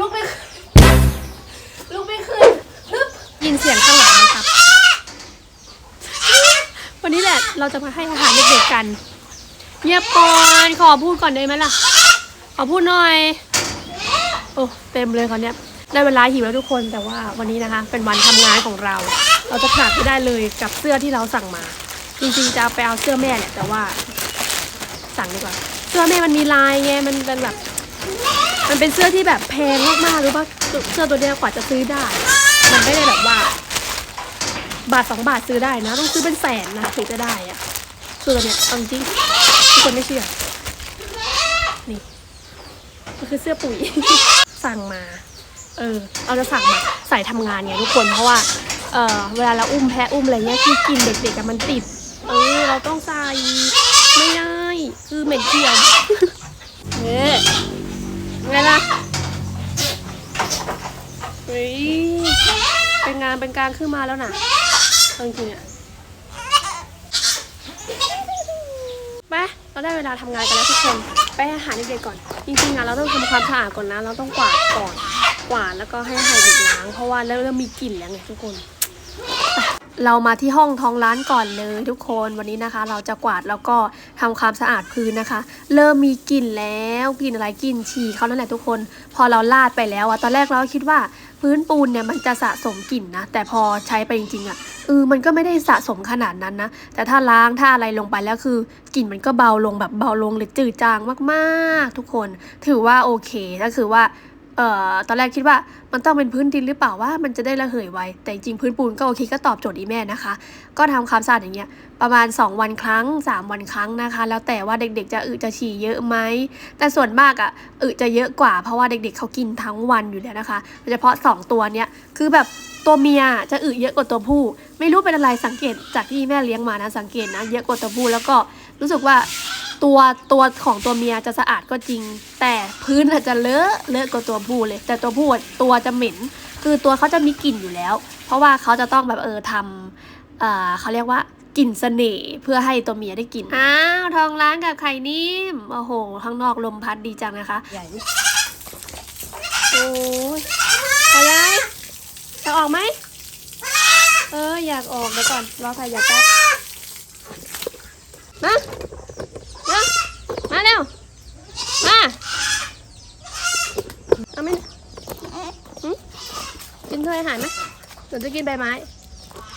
ลุกไม่ขึ้นลุกไม่ขึ้นฮึบยินเสียงข้างหลังไหมครับ วันนี้แหละเราจะมาให้อาหารเด็กๆกัน เงียบก่อนขอพูดก่อนได้ไหมล่ะ ขอพูดหน่อย โอ้เต็มเลยคราวเนี้ยได้เวลาหิวแล้วทุกคนแต่ว่าวันนี้นะคะ เป็นวันทำงานของเรา เราจะขาดไม่ได้เลยกับเสื้อที่เราสั่งมา จริงๆจะเอาไปเอาเสื้อแม่แหละแต่ว่าสั่งดีกว่า เสื้อแม่มันมีลายไงมันเป็นแบบ มันเป็นเสื้อที่แบบแพงมากๆรู้ป่ะเสื้อตัวเนี้ยกว่าจะซื้อได้ มันไม่ได้แบบว่า บาทสองบาทซื้อได้นะ ต้องซื้อเป็นแสนนะถึงจะได้อะเสื้อเนี่ยเอาจริงทุกคนไม่เชื่อ นี่มันคือเสื้อปุ๋ย สั่งมา เออเราจะสั่งมาใส่ทำงานไงทุกคนเพราะว่าเออเวลาเราอุ้มแพะอุ้มอะไรเงี้ยที่กินเด็กๆอะมันติด เออเราต้องใส่ไม่ได้คือเหม็นเขียวเนี่ย ไงล่ะเฮ้ยเป็นงานเป็นการขึ้นมาแล้วนะจริงๆอะไปเราได้เวลาทำงานกันแล้วทุกคน ไปให้อาหารเด็กๆก่อน จริงๆอะเราต้องทำความสะอาดก่อนนะ เราต้องกวาดก่อน กวาดแล้วก็ให้อาหารเด็กล้าง เพราะว่าเริ่มมีกลิ่นแล้วไงทุกคน เรามาที่ห้องท้องร้านก่อนเลยทุกคนวันนี้นะคะ เราจะกวาดแล้วก็ทำความสะอาดพื้นนะคะ เริ่มมีกลิ่นแล้วกลิ่นอะไรกลิ่นฉี่เขานั่นแหละทุกคน พอเราลาดไปแล้วอะตอนแรกเราคิดว่าพื้นปูนเนี่ยมันจะสะสมกลิ่นนะแต่พอใช้ไปจริงๆอะเออมันก็ไม่ได้สะสมขนาดนั้นนะ แต่ถ้าล้างถ้าอะไรลงไปแล้วคือกลิ่นมันก็เบาลงแบบเบาลงหรือจืดจางมากๆ ทุกคน ถือว่าโอเคก็คือว่า เอ่อตอนแรกคิดว่ามันต้องเป็นพื้นดินหรือเปล่าว่ามันจะได้ระเหยไวแต่จริงพื้นปูนก็โอเคก็ตอบโจทย์อีแม่นะคะ ก็ทำความสะอาดอย่างเงี้ยประมาณ 2 วันครั้ง 3 วันครั้งนะคะ แล้วแต่ว่าเด็กๆจะอึจะฉี่เยอะไหมแต่ส่วนมากอะอึจะเยอะกว่าเพราะว่าเด็กๆเขากินทั้งวันอยู่แล้วนะคะโดยเฉพาะ 2 ตัวเนี้ยคือแบบตัวเมียจะอึเยอะกว่าตัวผู้ ไม่รู้เป็นอะไรสังเกตจากที่แม่เลี้ยงมานะสังเกตนะเยอะกว่าตัวผู้แล้วก็รู้สึกว่า ตัวตัวของตัวเมียจะสะอาดก็จริง แต่พื้นอาจจะเลอะเลอะกว่าตัวผู้เลย แต่ตัวผู้อะตัวจะเหม็น คือตัวเขาจะมีกลิ่นอยู่แล้ว เพราะว่าเขาจะต้องแบบเออทำเอ่อเขาเรียกว่ากลิ่นเสน่ห์เพื่อให้ตัวเมียได้กลิ่นอ้าวทองร้านกับไข่นิ่มโอ้โหข้างนอกลมพัดดีจังนะคะใหญ่โอ้ยอะไรจะออกไหมเอออยากออกเดี๋ยวก่อนรอใครอยากแป๊บมามามา เร็วมาเอาไหมกินถ้วยอาหารไหมหนูจะกินใบไม้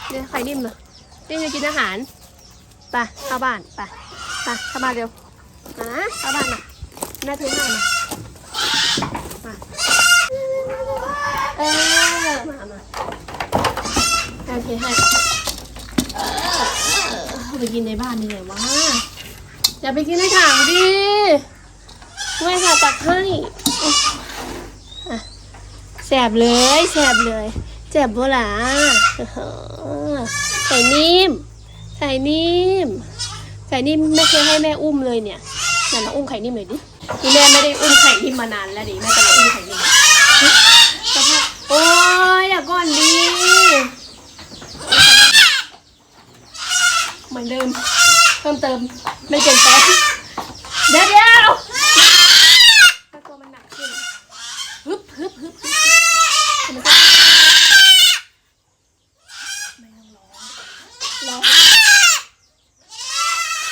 เนี่ยไข่นิ่มเหรอนิ่จะกินอาหารไปเข้าบ้านไปไปเข้าบ้านเร็วมานะเข้าบ้านมาแม่ถือให้มามาเออมามาโอเคให้ไปกินในบ้านนี่เลยวะ อย่าไปกินในถังดิไม่ค่ะตักให้แสบเลยแสบเลยแสบบัวหลาไข่นิ่มไข่นิ่มไข่นิ่มไม่เคยให้แม่อุ้มเลยเนี่ยไหนมาอุ้มไข่นิ่มหน่อยดินี่แม่ไม่ได้อุ้มไข่นิ่มมานานแล้วดิแม่จะมาอุ้มไข่นิ่มโอ้ยอย่าก่อนดิเหมือนเดิม เพิ่มเติมไม่เปลี่ยนแปลงเดี๋ยวเดี๋ยวถ้าตัวมันหนักขึ้นฮึบฮึบฮึบฮึบมันก็ไม่ต้องร้องร้อง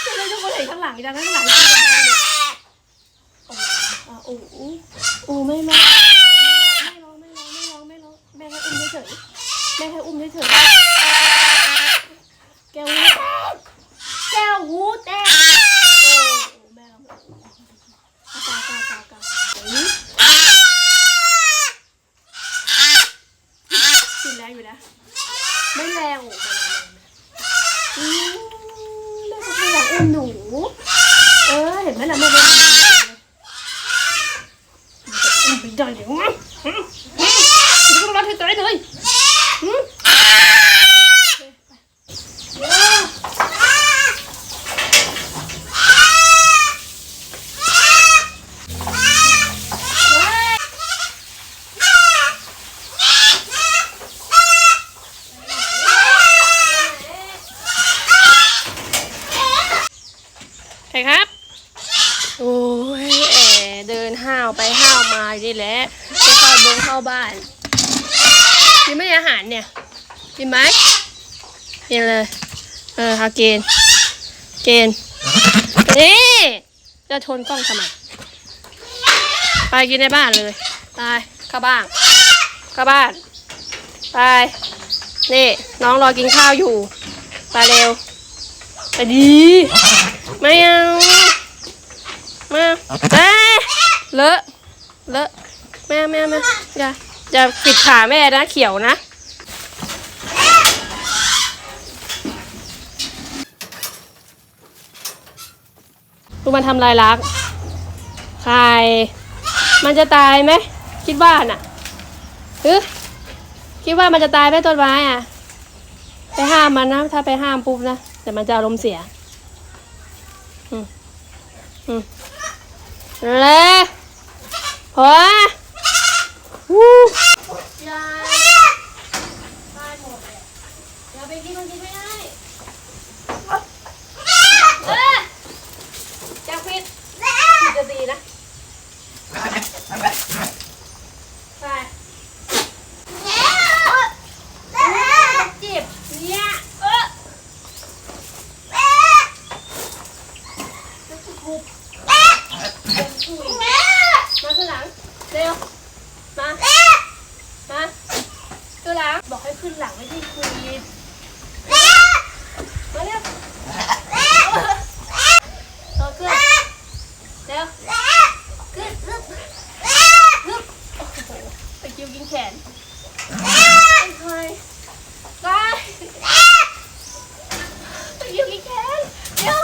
ทำไมทุกคนเห็นข้างหลังจังข้างหลังคืออะไรเนี่ยโอ้โหโอ้โอ้ไม่ร้องไม่ร้องไม่ร้องไม่ร้องไม่ร้องแม่ให้อุ้มเฉยๆแม่ให้อุ้มเฉยๆแก้วหูแก้วหูแตกโอ้แม่เราไม่เอากากากากาเฮ้ยกินแรงอยู่นะ ไม่แรงโอ้ไม่แรงไม่แรงอืมแม่ก็พยายามอุ้มหนู เออ เห็นไหมล่ะแม่เป็น อุ้มไปได้ กินไหมกินเลย เออค่ะเกณฑ์เกณฑ์นี่จะชนกล้องทำไมไปกินในบ้านเลย ไปเข้าบ้านเข้าบ้าน ไป นี่ น้องรอกินข้าวอยู่ ไปเร็ว ไปดี ไม่เอา มาเอ้เลอะ เลอะ แม่แม่แม่อย่าอย่าปิดขาแม่นะ เขียวนะ ดูมันทำลายรักใครมันจะตายไหมคิดว่าน่ะฮึคิดว่ามันจะตายไหมต้นไม้อะ ไปห้ามมันนะ ถ้าไปห้ามปุ๊บนะเดี๋ยวมันจะอารมณ์เสีย อืมอืมเลยพอวู้ยายตายหมดเลยอย่าไปกินมันกินไม่ได้เอ้ยจะปิดปิ ดีนะไปเจ็บเนี่ยเออจะทุบเป็นถุยมาข้างหลัง เร็ว มา มาขึ้นหลัง บอกให้ขึ้นหลังไม่ใช่คุยมาเร็วต่อขึ้นเร็วขึ้นฮึบฮึบโอ้โหไปกิ้วกินแขนไอ้ใครไป ไปกิ้วกินแขนเร็ว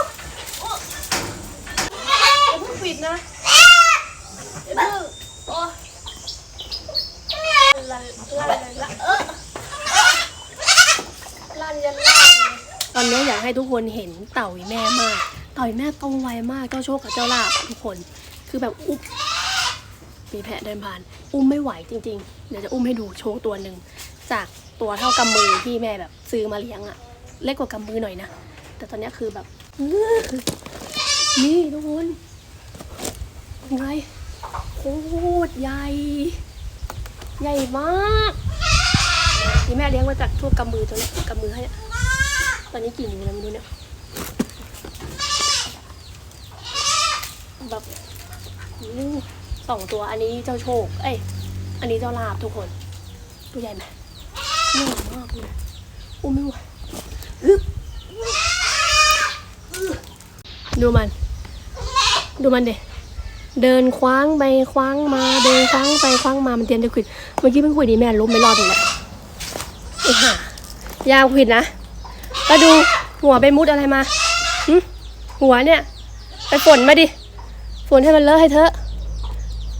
โอ้อย่าเพิ่งปิดนะอย่าเพิ่งโอ้ลันลันลันลันเออลันยันล่างเลยตอนนี้อยากให้ทุกคนเห็นเต่าอีแม่มาก เต่าอีแม่โตไวมากเจ้าโชคกับเจ้าลาบทุกคน คือแบบอุ๊บมีแพะเดินผ่าน อุ้มไม่ไหวจริง ๆ เดี๋ยวจะอุ้มให้ดูโชว์ตัวหนึ่งจากตัวเท่ากำมือที่แม่แบบซื้อมาเลี้ยงอะเล็กกว่ากำมือหน่อยนะ แต่ตอนนี้คือแบบนี่ทุกคนเป็นไงโคตรใหญ่ ใหญ่มากนี่แม่เลี้ยงมาจากทั่วกำมือตัวนี้กำมือให้เนี่ยตอนนี้กี่นิ้วแล้วไม่รู้เนี่ยแบบสองตัวอันนี้เจ้าโชค เอ้ยอันนี้เจ้าลาบทุกคน ตัวใหญ่ไหมใหญ่มากเลยอุ้มไม่ไหวอึ๊บ ดูมัน ดูมันเด็เดินคว้างไปคว้างมา เดินคว้างไปคว้างมา มันเตรียมจะขิด เมื่อกี้เพิ่งขวิดดีแม่ล้มไม่รอดเลยแหละไอ้ห่ายาวขิดนะแล้วดูหัวไปมุดอะไรมาหึหัวเนี่ย ไปฝนมาดิ ฝนให้มันเลอะให้เถอะ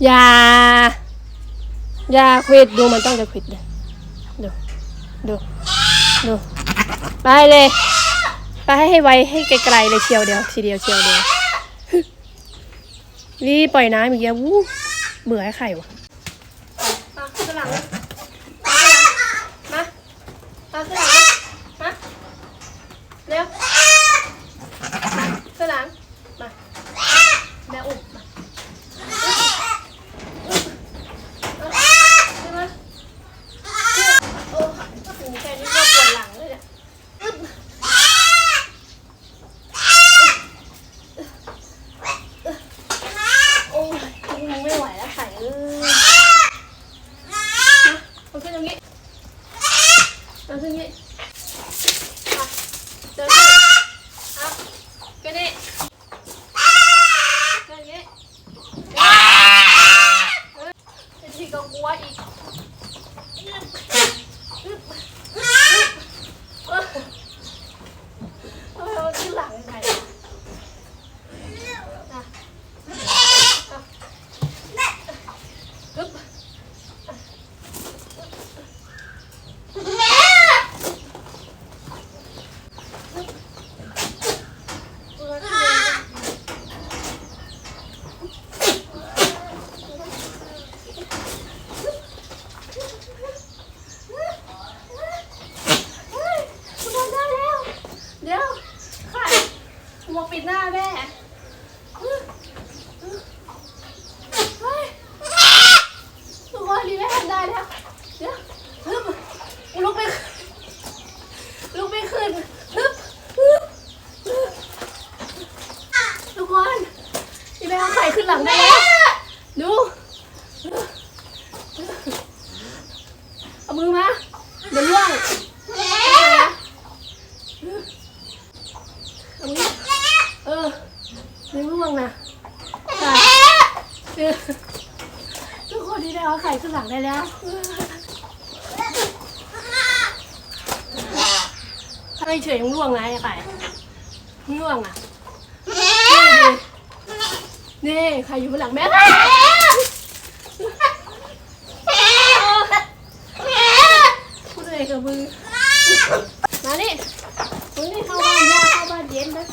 อย่า อย่าควิดดูมันต้องจะควิดเลยดู ดู ดู ไปเลย ไปให้ให้ไวให้ไกลๆเลยเชียวเดียวทีเดียวเชียวเดียวนี่ปล่อยน้ำอีกแล้ววู้เบื่อให้ไข่วะ ร่วงเออไม่ร่วงนะทุกคนที่ได้เอาไข่ขึ้นหลังได้แล้วทำไม่เฉยยังร่วงไงไข่ร่วงอะ นี่ไข่อยู่บนหลังแม่ กระมือ มาดิมึงนี่เข้าบ้านยาเข้าบ้านเย็นนะ